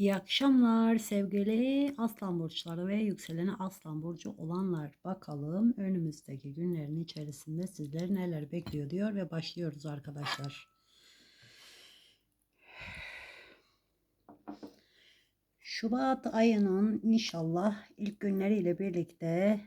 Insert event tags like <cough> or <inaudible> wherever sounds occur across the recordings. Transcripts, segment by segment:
İyi akşamlar sevgili Aslan burçları ve yükseleni Aslan burcu olanlar. Bakalım önümüzdeki günlerin içerisinde sizleri neler bekliyor diyor ve başlıyoruz arkadaşlar. Şubat ayının inşallah ilk günleriyle birlikte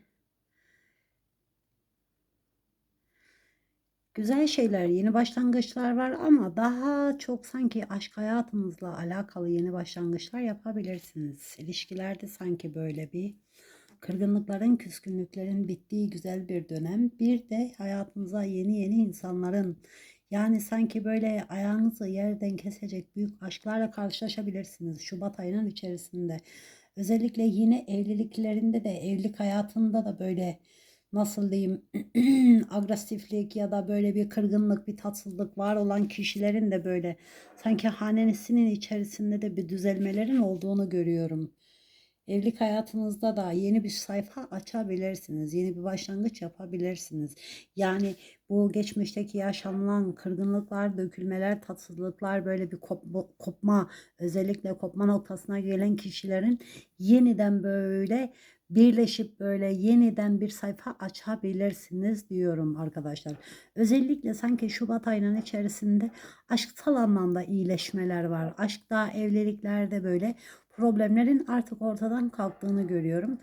Güzel şeyler, yeni başlangıçlar var ama daha çok sanki aşk hayatınızla alakalı yeni başlangıçlar yapabilirsiniz. İlişkilerde sanki böyle bir kırgınlıkların, küskünlüklerin bittiği güzel bir dönem. Bir de hayatınıza yeni yeni insanların yani sanki böyle ayağınızı yerden kesecek büyük aşklarla karşılaşabilirsiniz Şubat ayının içerisinde. Özellikle yine evliliklerinde de evlilik hayatında da böyle nasıl diyeyim <clears throat> agresiflik ya da böyle bir kırgınlık, bir tatsızlık var olan kişilerin de böyle sanki hanesinin içerisinde de bir düzelmelerin olduğunu görüyorum. Evlilik hayatınızda da yeni bir sayfa açabilirsiniz. Yeni bir başlangıç yapabilirsiniz. Yani bu geçmişteki yaşanılan kırgınlıklar, dökülmeler, tatsızlıklar böyle bir kopma, özellikle kopma noktasına gelen kişilerin yeniden böyle birleşip böyle yeniden bir sayfa açabilirsiniz diyorum arkadaşlar. Özellikle sanki Şubat ayının içerisinde aşksal anlamda iyileşmeler var. Aşkta, evliliklerde böyle problemlerin artık ortadan kalktığını görüyorum.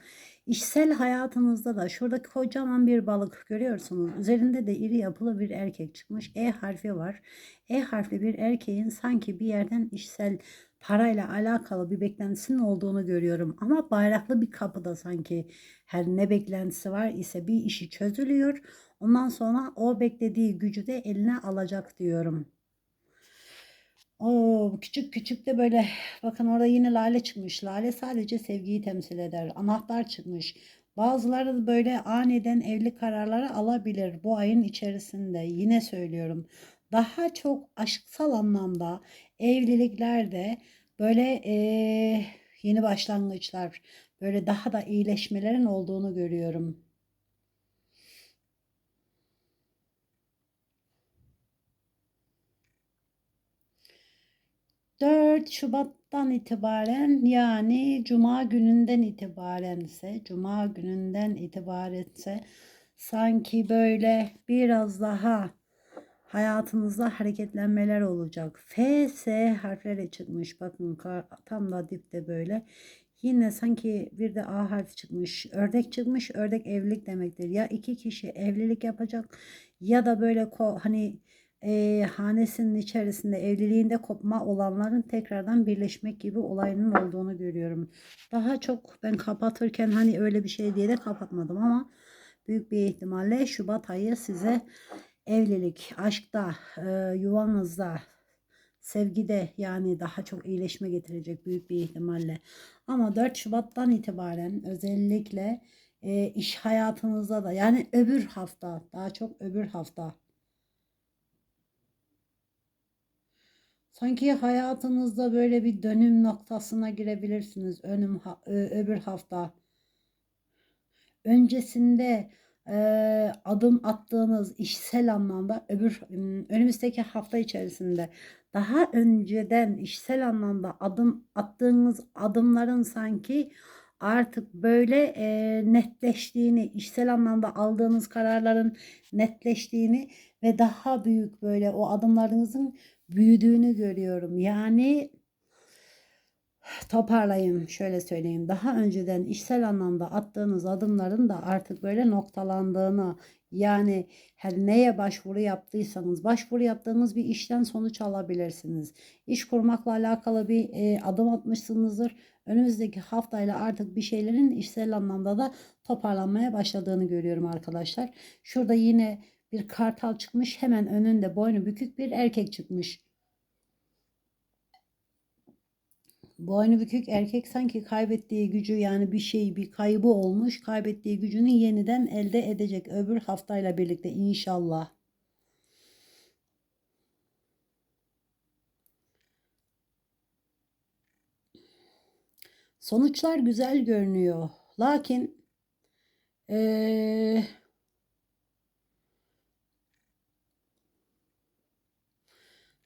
İşsel hayatınızda da şurada kocaman bir balık görüyorsunuz. Üzerinde de iri yapılı bir erkek çıkmış. E harfi var. E harfli bir erkeğin sanki bir yerden işsel parayla alakalı bir beklentisinin olduğunu görüyorum. Ama bayraklı bir kapıda sanki her ne beklentisi var ise bir işi çözülüyor. Ondan sonra o beklediği gücü de eline alacak diyorum. O küçük küçük de böyle bakın orada yine lale çıkmış. Lale sadece sevgiyi temsil eder. Anahtar çıkmış. Bazıları böyle aniden evlilik kararları alabilir bu ayın içerisinde. Yine söylüyorum. Daha çok aşksal anlamda evliliklerde böyle e, yeni başlangıçlar, böyle daha da iyileşmelerin olduğunu görüyorum. 4 Şubat'tan itibaren yani Cuma gününden itibarense, Cuma gününden itibarense sanki böyle biraz daha hayatınızda hareketlenmeler olacak. F, S harfleri çıkmış. Bakın tam da dipte böyle. Yine sanki bir de A harfi çıkmış. Ördek çıkmış. Ördek evlilik demektir. Ya iki kişi evlilik yapacak ya da böyle hani e, hanesinin içerisinde evliliğinde kopma olanların tekrardan birleşmek gibi olayının olduğunu görüyorum. Daha çok ben kapatırken hani öyle bir şey diye de kapatmadım ama büyük bir ihtimalle Şubat ayı size evlilik, aşkta, e, yuvanızda, sevgide yani daha çok iyileşme getirecek büyük bir ihtimalle. Ama 4 Şubat'tan itibaren özellikle e, iş hayatınızda da yani öbür hafta daha çok öbür hafta Sanki hayatınızda böyle bir dönüm noktasına girebilirsiniz. Önüm öbür hafta. Öncesinde adım attığınız işsel anlamda öbür önümüzdeki hafta içerisinde daha önceden işsel anlamda adım attığınız adımların sanki artık böyle e, netleştiğini, işsel anlamda aldığınız kararların netleştiğini ve daha büyük böyle o adımlarınızın büyüdüğünü görüyorum. Yani toparlayayım şöyle söyleyeyim. Daha önceden işsel anlamda attığınız adımların da artık böyle noktalandığını yani her neye başvuru yaptıysanız başvuru yaptığınız bir işten sonuç alabilirsiniz. İş kurmakla alakalı bir e, adım atmışsınızdır. Önümüzdeki haftayla artık bir şeylerin işsel anlamda da toparlanmaya başladığını görüyorum arkadaşlar. Şurada yine bir kartal çıkmış. Hemen önünde boynu bükük bir erkek çıkmış. Boynu bükük erkek sanki kaybettiği gücü yani bir şey bir kaybı olmuş. Kaybettiği gücünü yeniden elde edecek öbür haftayla birlikte inşallah. Sonuçlar güzel görünüyor. Lakin ee,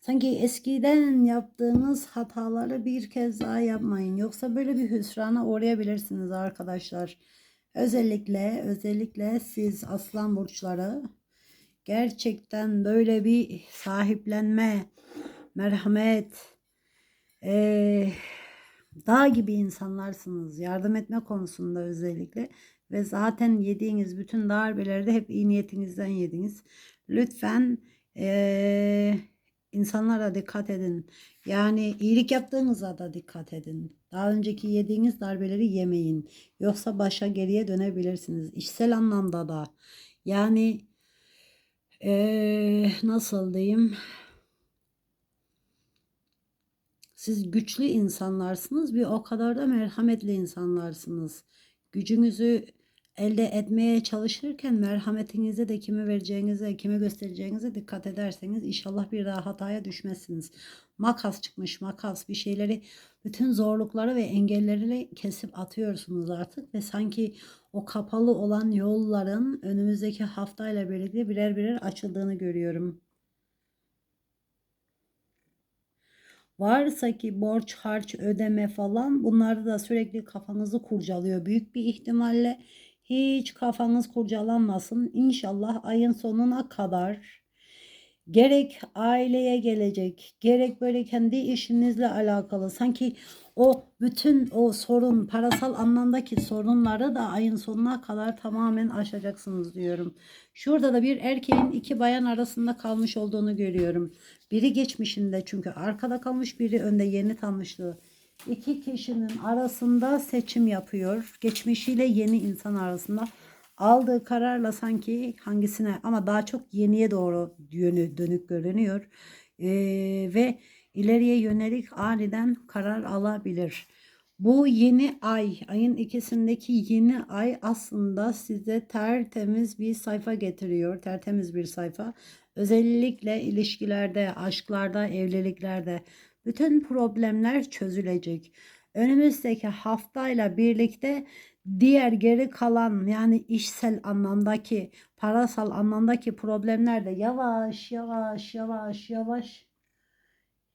Sanki eskiden yaptığınız hataları bir kez daha yapmayın. Yoksa böyle bir hüsrana uğrayabilirsiniz arkadaşlar. Özellikle özellikle siz aslan burçları gerçekten böyle bir sahiplenme, merhamet, eee dağ gibi insanlarsınız. Yardım etme konusunda özellikle. Ve zaten yediğiniz bütün darbeleri de hep iyi niyetinizden yediniz. Lütfen eee, insanlara dikkat edin. Yani iyilik yaptığınıza da dikkat edin. Daha önceki yediğiniz darbeleri yemeyin. Yoksa başa geriye dönebilirsiniz. İşsel anlamda da. Yani eee, nasıl diyeyim? Siz güçlü insanlarsınız bir o kadar da merhametli insanlarsınız. Gücünüzü elde etmeye çalışırken merhametinize de kime vereceğinize, kime göstereceğinize dikkat ederseniz inşallah bir daha hataya düşmezsiniz. Makas çıkmış makas bir şeyleri bütün zorlukları ve engelleri kesip atıyorsunuz artık ve sanki o kapalı olan yolların önümüzdeki haftayla birlikte birer birer açıldığını görüyorum. Varsa ki borç harç ödeme falan bunları da sürekli kafanızı kurcalıyor. Büyük bir ihtimalle hiç kafanız kurcalanmasın. İnşallah ayın sonuna kadar gerek aileye gelecek, gerek böyle kendi işinizle alakalı sanki o bütün o sorun, parasal anlamdaki sorunları da ayın sonuna kadar tamamen aşacaksınız diyorum. Şurada da bir erkeğin iki bayan arasında kalmış olduğunu görüyorum. Biri geçmişinde çünkü arkada kalmış, biri önde yeni tanıştığı. İki kişinin arasında seçim yapıyor. Geçmişiyle yeni insan arasında aldığı kararla sanki hangisine ama daha çok yeniye doğru yönü dönük görünüyor. Ee, ve ileriye yönelik aniden karar alabilir. Bu yeni ay, ayın ikisindeki yeni ay aslında size tertemiz bir sayfa getiriyor. Tertemiz bir sayfa. Özellikle ilişkilerde, aşklarda, evliliklerde bütün problemler çözülecek. Önümüzdeki haftayla birlikte diğer geri kalan yani işsel anlamdaki, parasal anlamdaki problemler de yavaş yavaş yavaş yavaş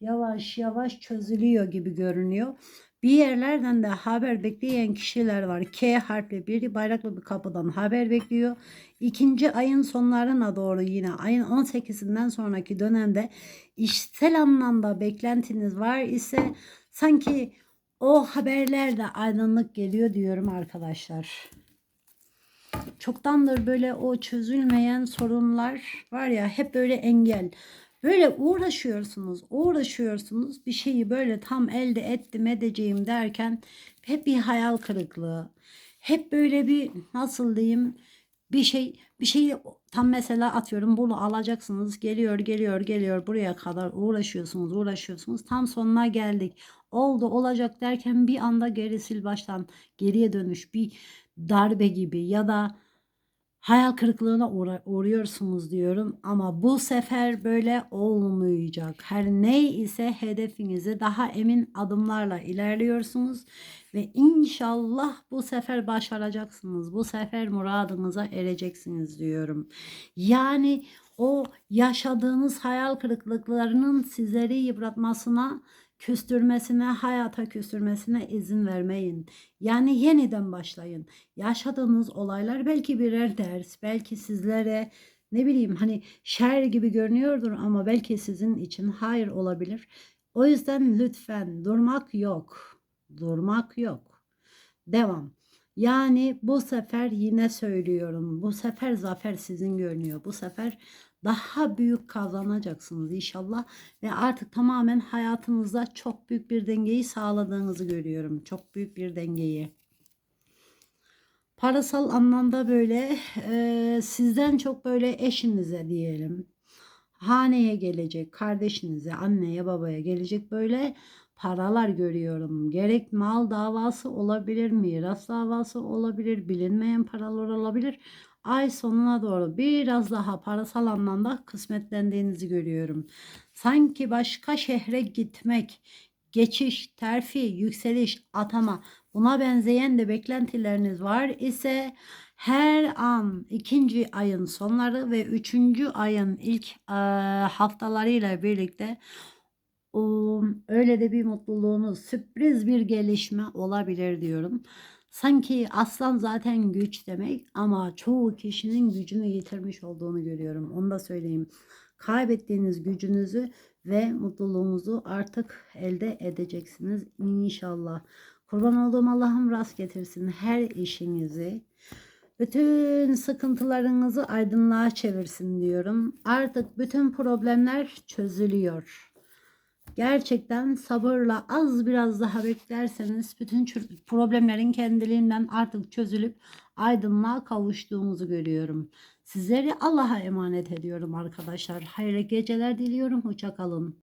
yavaş yavaş çözülüyor gibi görünüyor. Bir yerlerden de haber bekleyen kişiler var. K harfli biri bayraklı bir kapıdan haber bekliyor. İkinci ayın sonlarına doğru yine ayın 18'inden sonraki dönemde işsel anlamda beklentiniz var ise sanki o haberlerde aydınlık geliyor diyorum arkadaşlar. Çoktandır böyle o çözülmeyen sorunlar var ya hep böyle engel. Böyle uğraşıyorsunuz, uğraşıyorsunuz. Bir şeyi böyle tam elde ettim edeceğim derken hep bir hayal kırıklığı. Hep böyle bir nasıl diyeyim bir şey bir şeyi tam mesela atıyorum bunu alacaksınız geliyor geliyor geliyor buraya kadar uğraşıyorsunuz uğraşıyorsunuz tam sonuna geldik oldu olacak derken bir anda gerisil baştan geriye dönüş bir darbe gibi ya da hayal kırıklığına uğruyorsunuz diyorum ama bu sefer böyle olmayacak. Her ne ise hedefinize daha emin adımlarla ilerliyorsunuz ve inşallah bu sefer başaracaksınız. Bu sefer muradınıza ereceksiniz diyorum. Yani o yaşadığınız hayal kırıklıklarının sizleri yıpratmasına küstürmesine, hayata küstürmesine izin vermeyin. Yani yeniden başlayın. Yaşadığınız olaylar belki birer ders, belki sizlere ne bileyim hani şer gibi görünüyordur ama belki sizin için hayır olabilir. O yüzden lütfen durmak yok. Durmak yok. Devam. Yani bu sefer yine söylüyorum. Bu sefer zafer sizin görünüyor. Bu sefer daha büyük kazanacaksınız inşallah ve artık tamamen hayatınızda çok büyük bir dengeyi sağladığınızı görüyorum. Çok büyük bir dengeyi. Parasal anlamda böyle e, sizden çok böyle eşinize diyelim. Haneye gelecek, kardeşinize, anneye, babaya gelecek böyle paralar görüyorum. Gerek mal davası olabilir, miras davası olabilir, bilinmeyen paralar olabilir ay sonuna doğru biraz daha parasal anlamda kısmetlendiğinizi görüyorum. Sanki başka şehre gitmek, geçiş, terfi, yükseliş, atama buna benzeyen de beklentileriniz var ise Her an ikinci ayın sonları ve üçüncü ayın ilk eee, haftalarıyla birlikte o, öyle de bir mutluluğunuz, sürpriz bir gelişme olabilir diyorum. Sanki aslan zaten güç demek ama çoğu kişinin gücünü yitirmiş olduğunu görüyorum. Onu da söyleyeyim. Kaybettiğiniz gücünüzü ve mutluluğunuzu artık elde edeceksiniz inşallah. Kurban olduğum Allah'ım rast getirsin her işinizi. Bütün sıkıntılarınızı aydınlığa çevirsin diyorum. Artık bütün problemler çözülüyor. Gerçekten sabırla az biraz daha beklerseniz bütün problemlerin kendiliğinden artık çözülüp aydınlığa kavuştuğumuzu görüyorum. Sizleri Allah'a emanet ediyorum arkadaşlar. Hayırlı geceler diliyorum. Hoşça kalın.